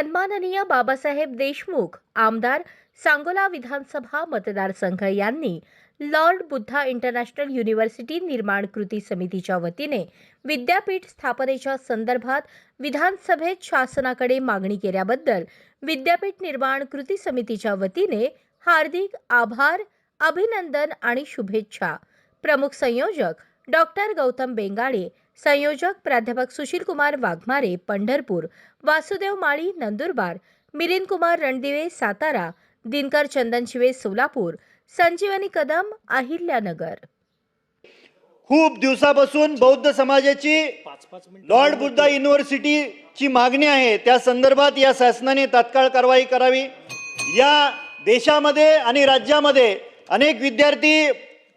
सन्माननीय बाबासाहेब देशमुख आमदार सांगोला विधानसभा मतदारसंघ यांनी लॉर्ड बुद्धा इंटरनॅशनल युनिव्हर्सिटी निर्माण कृती समितीच्या वतीने विद्यापीठ स्थापनेच्या संदर्भात विधानसभेत शासनाकडे मागणी केल्याबद्दल विद्यापीठ निर्माण कृती समितीच्या वतीने हार्दिक आभार अभिनंदन आणि शुभेच्छा. प्रमुख संयोजक डॉक्टर गौतम बेंगाडे संयोजक प्राध्यापक सुशील कुमार वाघमारे पंढरपूर वासुदेव माळी नंदुरबार मिलिंद कुमार रणदिवे सातारा दिनकर चंदन शिवे सोलापूर संजीवनी कदम अहिल्यानगर. खूप दिवसापासून बौद्ध समाजाची लॉर्ड बुद्धा युनिव्हर्सिटीची मागणी आहे. त्या संदर्भात या शासनाने तात्काळ कारवाई करावी. या देशामध्ये आणि राज्यामध्ये अनेक विद्यार्थी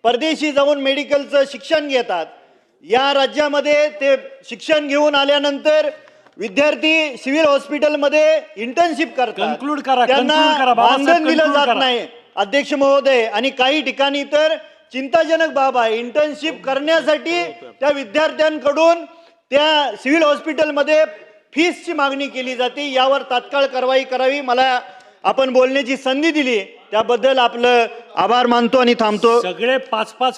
परदेशी जाऊन मेडिकलचं शिक्षण घेतात. या राज्यामध्ये ते शिक्षण घेऊन आल्यानंतर विद्यार्थी सिव्हिल हॉस्पिटलमध्ये इंटर्नशिप करतात. करा, त्यांना conclude करा, बाबासाहेब, मानधन दिलं conclude जात करा. नाही. अध्यक्ष महोदय आणि काही ठिकाणी तर चिंताजनक बाब आहे. इंटर्नशिप करण्यासाठी त्या विद्यार्थ्यांकडून त्या सिव्हिल हॉस्पिटलमध्ये फीसची मागणी केली जाते. यावर तात्काळ कारवाई करावी. मला आपण बोलण्याची संधी दिली. त्याबद्दल आपलं आभार मानतो आणि थांबतो. सगळे पाच पाच